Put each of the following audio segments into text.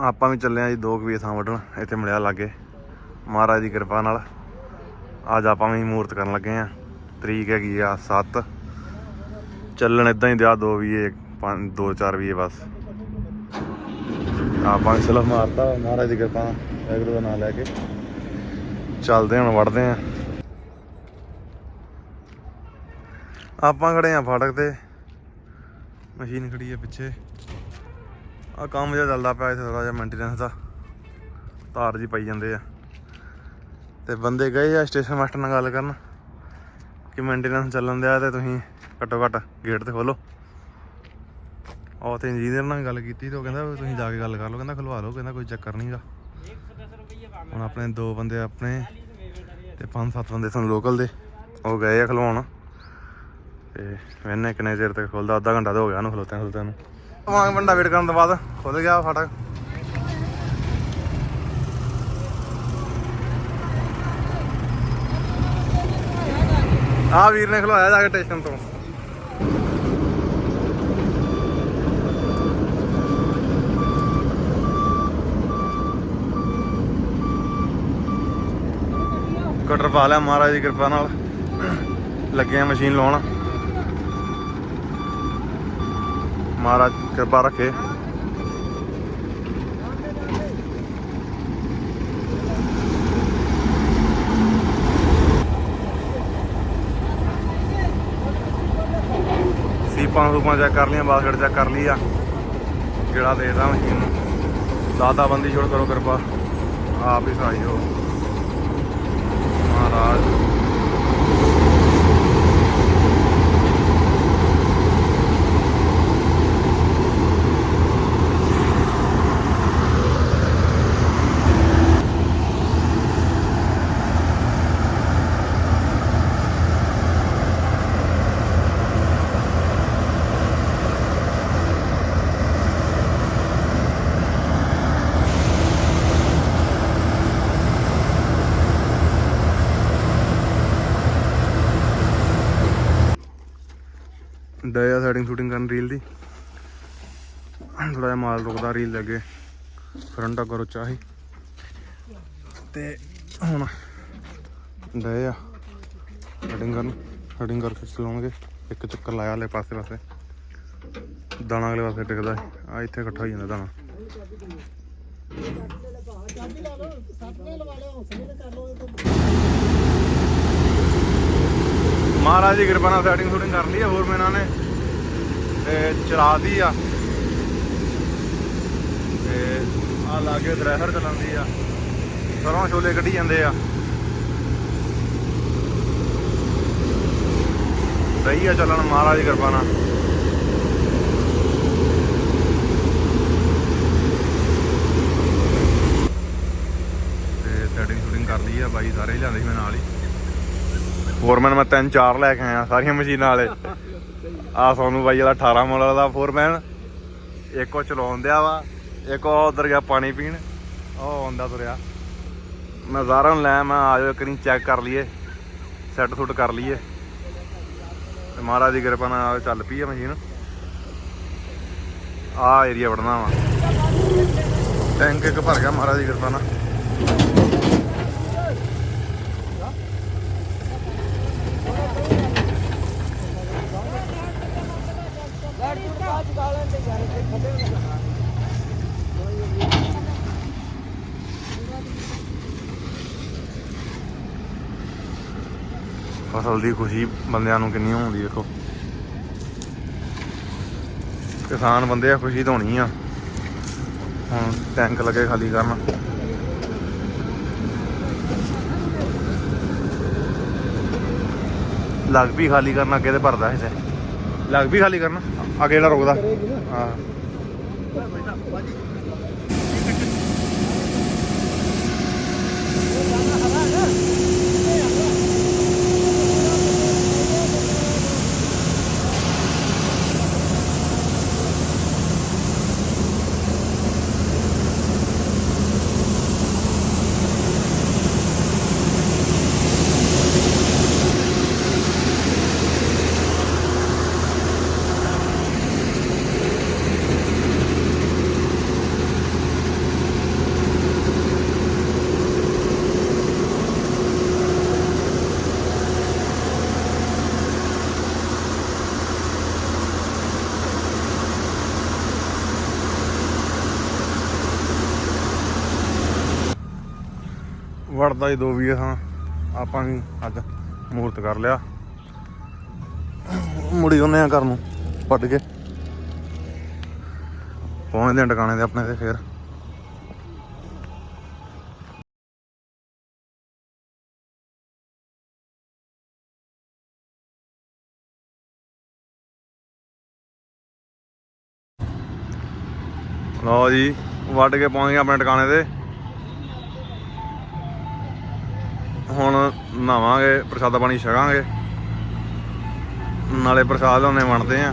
ਆਪਾਂ ਵੀ ਚੱਲੇ ਆ ਜੀ ਦੋ ਕਵੀ ਥਾਂ ਵੱਢਣ, ਇੱਥੇ ਮਿਲਿਆ ਲਾਗੇ। ਮਹਾਰਾਜ ਦੀ ਕਿਰਪਾ ਨਾਲ। ਅੱਜ ਆਪਾਂ ਵੀ ਮੂਰਤ ਕਰਨ ਲੱਗੇ ਆ। ਤਰੀਕ ਹੈਗੀ ਆ 7 ਚੱਲਣ ਇਦਾਂ ਹੀ ਦਿਆ ਦੋ ਵੀ ਇਹ ਪੰਜ, ਦੋ ਚਾਰ ਵੀ ਇਹ ਬਸ। ਆਪਾਂ ਵੀ ਸਲਫ ਮਾਰਤਾ ਮਹਾਰਾਜ ਦੀ ਕਿਰਪਾ ਵਾਹਿਗੁਰੂ ਦਾ ਨਾਮ ਲੈ ਕੇ। ਚੱਲਦੇ ਹੁਣ ਵੜਦੇ ਆ। ਆਪਾਂ ਖੜੇ ਆ ਫਾਟਕ ਤੇ। ਮਸ਼ੀਨ ਖੜੀ ਆ ਪਿੱਛੇ। ਆ ਕੰਮ ਜਿਹਾ ਚੱਲਦਾ ਪਿਆ ਇੱਥੇ ਥੋੜਾ ਜਿਹਾ ਮੇਨਟੇਨੈਂਸ ਦਾ। ਤਾਰ ਜੀ ਪਈ ਜਾਂਦੇ ਆ। ਤੇ ਬੰਦੇ ਗਏ ਆ ਸਟੇਸ਼ਨ ਮਾਸਟਰ ਨਾਲ ਗੱਲ ਕਰਨ ਕਿ ਮੇਨਟੇਨੈਂਸ ਚੱਲਣ ਦਿਆ ਤੇ ਤੁਸੀਂ ਘੱਟੋ ਘੱਟ ਗੇਟ ਤੇ ਖੋਲੋ। ਉਹ ਤੇ ਇੰਜੀਨੀਅਰ ਨਾਲ ਗੱਲ ਕੀਤੀ ਤੇ ਉਹ ਕਹਿੰਦਾ ਤੁਸੀਂ ਜਾ ਕੇ ਗੱਲ ਕਰ ਲਓ, ਕਹਿੰਦਾ ਖਲਵਾ ਲਓ, ਕਹਿੰਦਾ ਕੋਈ ਚੱਕਰ ਨਹੀਂਗਾ ਹੁਣ ਆਪਣੇ ਦੋ ਬੰਦੇ ਆਪਣੇ ਤੇ ਪੰਜ ਸੱਤ ਬੰਦੇ ਸਨ ਲੋਕਲ ਦੇ, ਉਹ ਗਏ ਆ ਖਲਵਾਉਣ। ਤੇ ਮੈਨੇ ਕਿੰਨੇ ਚਿਰ ਤੱਕ ਖੋਲਦਾ, ਅੱਧਾ ਘੰਟਾ ਤਾਂ ਹੋ ਗਿਆ ਉਹਨੂੰ ਖਲੋਤਿਆਂ ਖਲੋਤਿਆਂ ਨੂੰ। ਵਾਂਗ ਬੰਦਾ ਵੇਟ ਕਰਨ ਤੋਂ ਬਾਅਦ। ਖੁੱਲ ਗਿਆ ਫਾਟਕ। ਆ ਵੀਰ ਨੇ ਖਲਵਾਇਆ ਜਾ ਕੇ ਸਟੇਸ਼ਨ ਤੋਂ। ਕਟਰ ਪਾ ਲਿਆ ਮਹਾਰਾਜ ਦੀ ਕਿਰਪਾ ਨਾਲ। ਲੱਗੇ ਆ ਮਸ਼ੀਨ ਲਾਉਣ। ਮਹਾਰਾਜ ਕਿਰਪਾ ਰੱਖੇ। ਸੀਪਾਂ ਸੂਪਾਂ ਚੈੱਕ ਕਰ ਲੀਆਂ ਬਾਸਕਟ ਚੈੱਕ ਕਰ ਲਈ ਆ। ਜਿਹੜਾ ਦੇਦਾ ਮਸ਼ੀਨ ਨੂੰ ਦਾਦਾ ਬੰਦੀ ਛੋੜ ਕਰੋ ਕਿਰਪਾ। ਆਪ ਹੀ ਸਹਾਈ ਹੋ। ਮਹਾਰਾਜ। ਡਿਆ ਸੈਟਿੰਗ ਸ਼ੂਟਿੰਗ ਕਰਨ ਰੀਲ ਦੀ। ਥੋੜਾ ਜਿਹਾ ਮਾਲ ਰੁਕਦਾ ਰੀਲ ਦੇ ਅੱਗੇ। ਫਰੰਟਾ ਕਰੋ ਚਾਹੀ। ਤੇ ਹੁਣ ਡਿਆ ਸੈਟਿੰਗ ਕਰਨ। ਸੈਟਿੰਗ ਕਰਕੇ ਚਲਾਉਣਗੇ। ਇੱਕ ਚੱਕਰ ਲਾਇਆ ਲੈ ਪਾਸੇ ਪਾਸੇ। ਦਾਣਾ ਅਗਲੇ ਪਾਸੇ ਟਿਕਦਾ ਆ ਇੱਥੇ ਇਕੱਠਾ ਹੋ ਜਾਂਦਾ ਦਾਣਾ। ਮਹਾਰਾਜ ਦੀ ਕਿਰਪਾ ਨਾਲ ਸੈਟਿੰਗ ਸ਼ੂਟਿੰਗ ਕਰ ਲਈ ਆ, ਹੋਰ ਮੈਨਾਂ ਨੇ, ਤੇ ਚਲਾਦੀ ਆ। ਤੇ ਆ ਲਾਗੇ ਦਰਹਿਰ ਚਲਾਉਂਦੀ ਆ, ਸਰੋਂ ਛੋਲੇ ਕੱਢੀ ਜਾਂਦੇ ਆ। ਸਹੀ ਆ ਚੱਲਣ ਮਹਾਰਾਜ ਦੀ ਕਿਰਪਾ ਨਾਲ। ਤੇ ਸੈਟਿੰਗ ਸ਼ੂਟਿੰਗ ਕਰ ਲਈ ਆ, ਬਾਈ ਸਾਰੇ ਹੀ ਲਿਆਂਦੇ ਸੀ ਮੈਂ ਨਾਲ ਹੀ। ਫੋਰਮੈਨ ਮੈਂ ਤਿੰਨ ਚਾਰ ਲੈ ਕੇ ਆਇਆ ਸਾਰੀਆਂ ਮਸ਼ੀਨਾਂ ਵਾਲੇ। ਆ ਸੋਨੂੰ ਬਾਈ ਵਾਲਾ 18 ਮਾਡਲ ਦਾ ਫੋਰਮੈਨ ਇੱਕ ਉਹ ਚਲਾਉਣ ਦਿਆ ਵਾ, ਇੱਕ ਉਹ ਉਧਰ ਗਿਆ ਪਾਣੀ ਪੀਣ। ਉਹ ਆਉਂਦਾ ਤੁਰਿਆ। ਮੈਂ ਜ਼ਾਰਾ ਨੂੰ ਲੈ ਮੈਂ ਆਜੋ ਇੱਕ ਨਹੀਂ ਚੈੱਕ ਕਰ ਲਈਏ ਸੈੱਟ ਸੁੱਟ ਕਰ ਲਈਏ। ਤੇ ਮਹਾਰਾਜ ਦੀ ਕਿਰਪਾ ਨਾਲ ਚੱਲ ਪਈ ਆ ਮਸ਼ੀਨ। ਆ ਏਰੀਆ ਵੜਨਾ ਵਾ। ਟੈਂਕ ਇੱਕ ਭਰ ਗਿਆ ਮਹਾਰਾਜ ਦੀ ਕਿਰਪਾ ਨਾਲ। ਫਸਲ ਦੀ ਖੁਸ਼ੀ ਬੰਦਿਆਂ ਨੂੰ ਕਿੰਨੀ ਹੁੰਦੀ ਦੇਖੋ ਕਿਸਾਨ ਬੰਦੇ ਆ, ਖੁਸ਼ੀ ਤਾਂ ਹੋਣੀ ਆ। ਹੁਣ ਟੈਂਕ ਲੱਗੇ ਖਾਲੀ ਕਰਨ। ਲੱਗ ਵੀ ਖਾਲੀ ਕਰਨ, ਅੱਗੇ ਤੇ ਭਰਦਾ ਹੈ ਲੱਗ ਵੀ ਖਾਲੀ ਕਰਨ, ਅੱਗੇ ਜਿਹੜਾ ਰੁਕਦਾ। ਹਾਂ। ਵੜਦਾ ਹੀ ਦੋ ਵੀ ਹਾਂ। ਆਪਾਂ ਵੀ ਅੱਜ ਮੂਰਤ ਕਰ ਲਿਆ। ਮੁੜੀ ਉਹਨੇ ਆ ਘਰ ਨੂੰ, ਵੱਢ ਕੇ। ਪਹੁੰਚਦੇ ਆ ਟਿਕਾਣੇ ਦੇ ਆਪਣੇ ਤੇ ਫੇਰ। ਲਓ ਜੀ, ਵੱਢ ਕੇ ਪਹੁੰਚ ਗਏ ਆਪਣੇ ਟਿਕਾਣੇ ਤੇ। ਹੁਣ ਨਹਾਵਾਂਗੇ, ਪ੍ਰਸ਼ਾਦਾ ਪਾਣੀ ਛਕਾਂਗੇ। ਨਾਲੇ ਪ੍ਰਸ਼ਾਦ ਉਹਨੇ ਵੰਡਦੇ ਆ।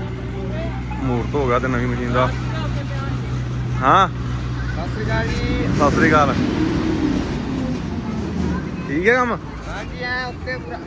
ਮੂਰਤ ਹੋ ਗਿਆ ਤੇ ਨਵੀਂ ਮਸ਼ੀਨ ਦਾ। ਹਾਂ? ਸਤਿ ਸ੍ਰੀ ਅਕਾਲ। ਜੀ ਸਤਿ ਸ੍ਰੀ ਅਕਾਲ ਠੀਕ ਹੈ ਕੰਮ? ਹਾਂਜੀ ਆ ਉੱਤੇ ਪੂਰਾ